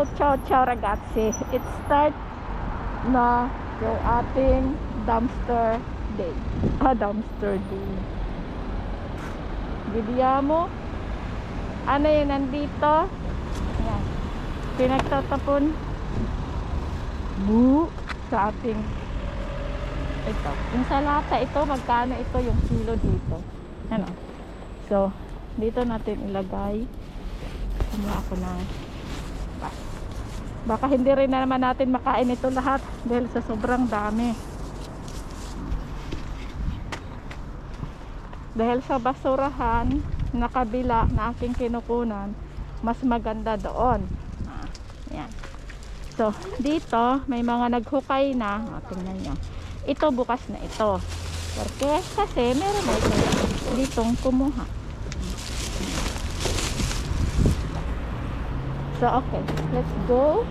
Ciao, ciao, ciao ragazzi. It start na yung ating dumpster day. Ah, dumpster day. Vediamo. Ano yun nandito? Yan. Pinagtatapon. Bu sa ating ito. Yung sa lata ito, magkano ito yung kilo dito? Ano? So, dito natin ilagay. Kumuha ako ng baka hindi rin naman natin makain ito lahat dahil sa sobrang dami. Dahil sa basurahan na kabila na aking kinukunan mas maganda doon. Ah, so dito may mga naghukay na. Oh, tingnan nyo. Ito bukas na ito. Porque kasi meron na ito ditong kumuha So, okay. Let's go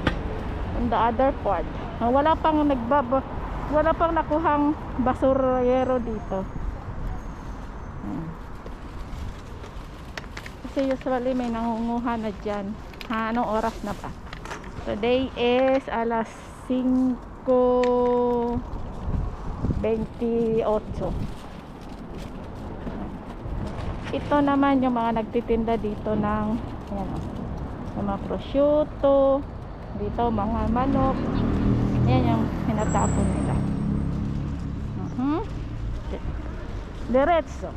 on the other part. Ah, wala pang nagbaba wala pang nakuhang basurero dito. Ayan. Kasi usually may nangunguha na dyan. Ha, anong oras na pa? Today is alas 5.28. Ito naman yung mga nagtitinda dito ng ayan, oh yung mga prosciutto dito mga manok. Yan yung hinatapon nila. Uh diretso.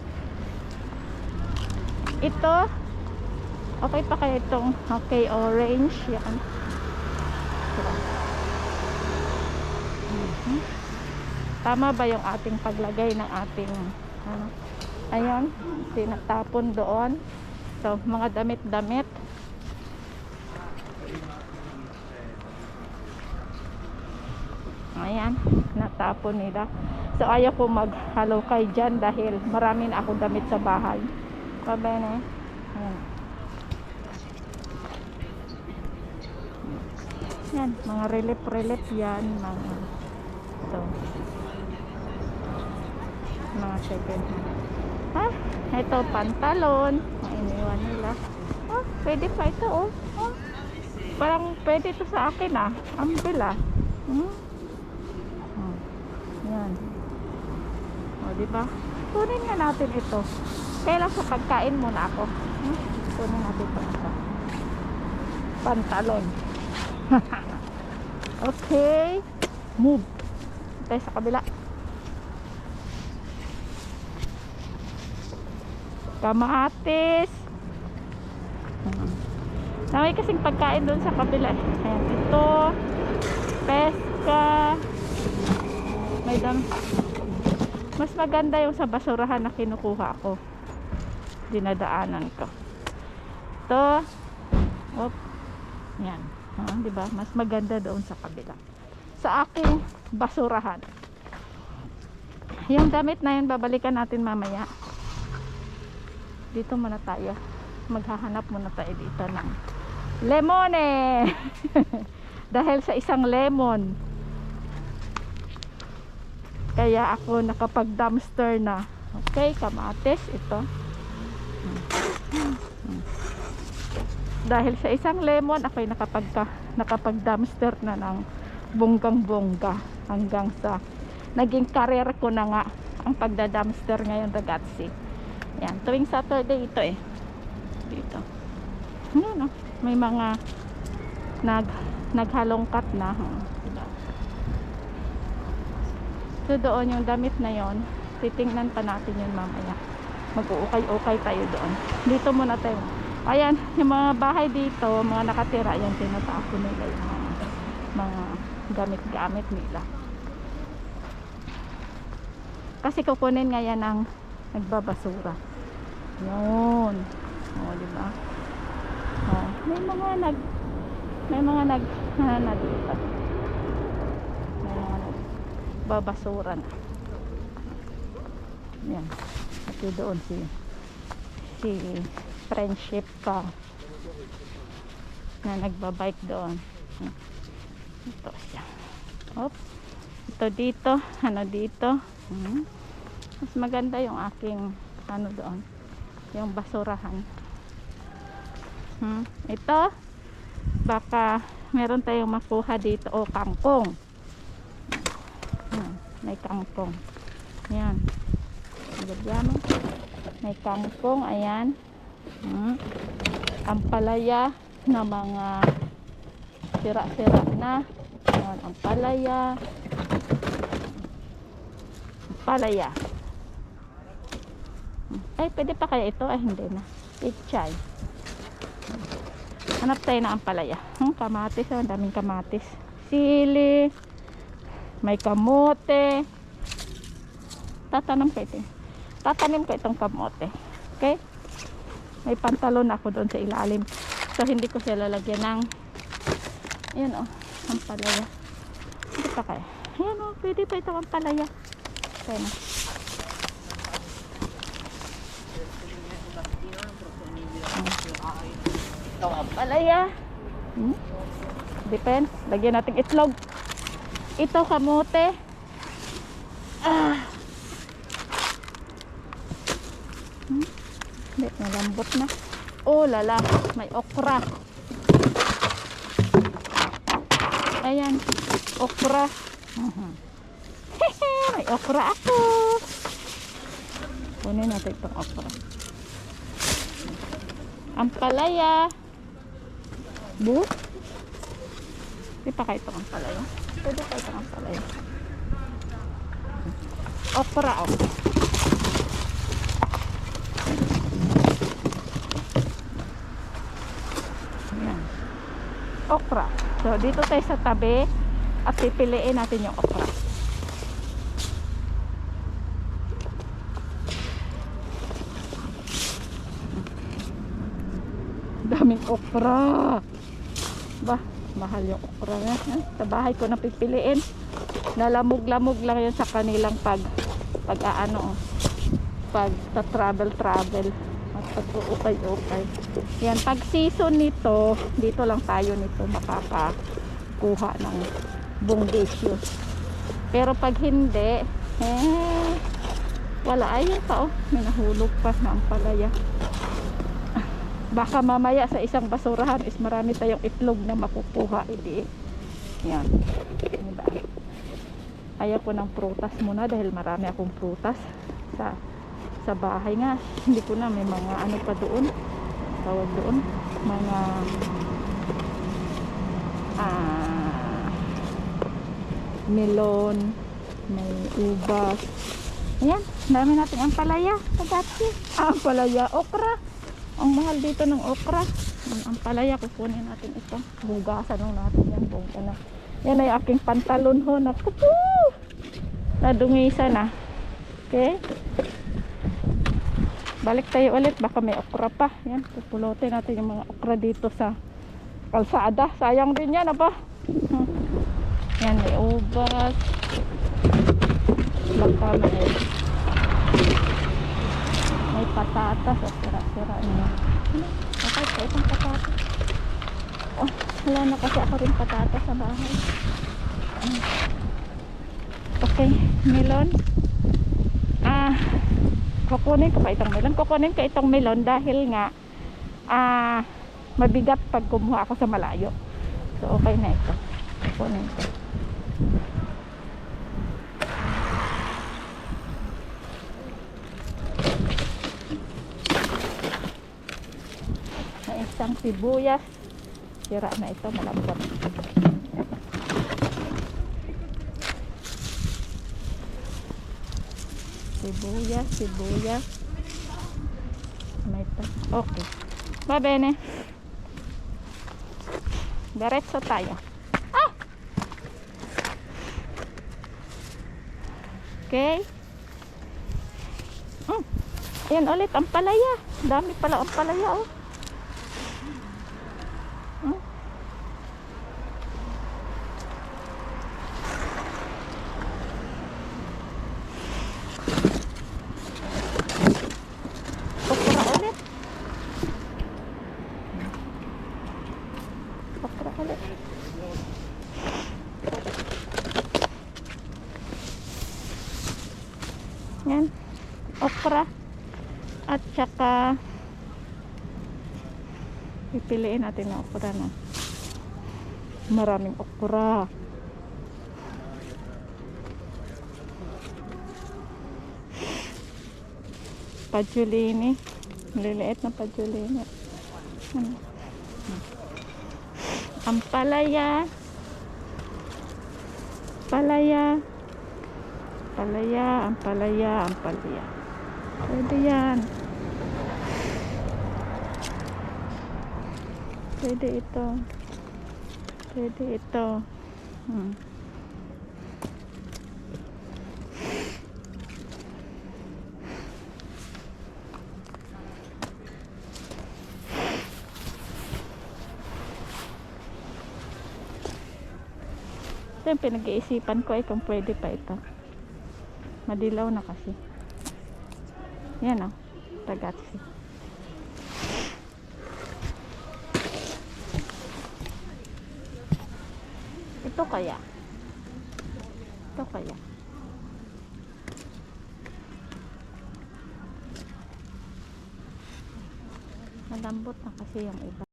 Ito okay pa kaya itong okay orange. Yan. Mhm. tama ba yung ating paglagay ng ating ano? Ayun tinatapon doon. So mga damit-damit ayan natapon nila. So ayaw ko maghalokay dyan dahil marami na akong damit sa bahay. Pabene ayan. Yan mga relief relief yan mga so mga second ha ito pantalon. Iniwan nila. Oh pwede pa ito oh, oh. parang pwede ito sa akin ah. Ambil ah hmm? Oh, yan. O, di ba? Kunin nga natin ito. Kaya sa pagkain muna ako. Hmm? Kunin natin ito. Pantalon. okay. Move. Tayo sa kabila. Kamatis. May kasing pagkain doon sa kabila. Ayan, ito. Peska may mas maganda yung sa basurahan na kinukuha ko. Dinadaanan ko. To op yan. Ah, di ba? Mas maganda doon sa kabila. Sa aking basurahan. Yung damit na yun babalikan natin mamaya. Dito muna tayo. Maghahanap muna tayo dito ng lemone. Dahil sa isang lemon kaya ako nakapag dumpster na. Okay kamatis ito. Dahil sa isang lemon ako'y nakapag nakapag dumpster na ng bonggang bongga hanggang sa naging career ko na nga ang pagda dumpster ngayon ragazzi. Yan tuwing Saturday ito eh. Dito. Ano no? May mga nag naghalongkat na. huh? So doon yung damit na yon titingnan pa natin yun mamaya. Mag-uukay-ukay tayo doon. Dito muna tayo. Ayan yung mga bahay dito mga nakatira yan tinatapon nila yung mga, mga gamit-gamit nila. Kasi kukunin nga yan ang nagbabasura. Yun. O diba o, may mga nag may mga nag na dito may mga nagbabasura na yan pati doon si si friendship ka na nagbabike doon ito siya Op. ito dito ano dito hmm. mas maganda yung aking ano doon yung basurahan hmm. ito baka meron tayong makuha dito. O, kangkong. May kangkong. Yan. Lagyan mo. May kangkong, ayan. Hmm. Ampalaya na mga sira-sira na. Ayan, ampalaya. Ampalaya. Ay, pwede pa kaya ito? Ay, hindi na. Pichay. Hanap tayo na ampalaya. Hmm, kamatis. Oh, ang daming kamatis. Sili. May kamote. Tatanong ko ito. Tatanim ko itong kamote. Okay? May pantalon ako doon sa ilalim. So, hindi ko siya lalagyan ng ayan oh, ampalaya. Hindi pa kaya. Ayan oh, pwede pa itong ampalaya. Kaya na. Ito ampalaya. Hmm? Depends. Lagyan natin itlog. Ito kamote. Ah. Hmm? Hindi, malambot na. Oh, lala. May okra. Ayan. Okra. Mhm. Hehe, may okra ako. Kunin natin itong okra. Ampalaya. Bu? Di pa kayo itong ampalaya? Pwede pa itong ampalaya. Okra, oh. Yan. Okra. So, dito tayo sa tabi at pipiliin natin yung okra. Daming okra. Ba, mahal yung okra na. Ha? Sa bahay ko na pipiliin. Nalamog-lamog lang yun sa kanilang pag pag aano oh. pag sa travel travel at pag uukay-ukay. Yan, pag season nito, dito lang tayo nito makakakuha ng bonggesyo. Pero pag hindi, eh, wala. Ayun pa, oh. May nahulog pa ang palaya. Baka mamaya sa isang basurahan is marami tayong itlog na makukuha. Hindi. Yan. Diba? Ayaw ko ng prutas muna dahil marami akong prutas sa sa bahay nga. Hindi ko na may mga ano pa doon. Tawag doon. Mga ah melon, may ubas. Ayan, dami natin ang palaya. Tagati. Ah, ang palaya, okra. Ang mahal dito ng okra. Ang, palaya, kukunin natin ito. Hugasan lang natin yan. Buga na. Yan ay aking pantalon ho. Naku po! Nadungisa na. Okay? Balik tayo ulit. Baka may okra pa. Yan, pupulotin natin yung mga okra dito sa kalsada. Sayang din yan, apa? Hmm. Yan, may ubas. Baka may may patatas. O, sira-sira na. Okay, sa itong patatas. Oh, wala na kasi ako rin patatas sa bahay. Hmm. Okay, melon. Ah, kukunin ko pa itong melon. Kukunin ko itong melon dahil nga ah, mabigat pag kumuha ako sa malayo. So, okay na ito. Kukunin ko. na isang sibuyas. Sira na ito malambot. Sibuyas sibuyas. May okay. Va bene? Diretso tayo. Ah! okay. Mm. yan ulit ang palaya. Dami pala ang palaya oh Okra. Yan. Okra. At saka pipiliin natin ng okra na Maraming okra. Pajulini. Maliliit na pajulini. Ano? Ampalaya. Palaya. Palaya, ampalaya, ampalaya. Pwede yan. Pwede ito. Pwede ito. Hmm. Yung pinag-iisipan ko ay kung pwede pa ito. Madilaw na kasi. Yan o. Tagatsi. Ito kaya? Ito kaya? Malambot na kasi yung iba.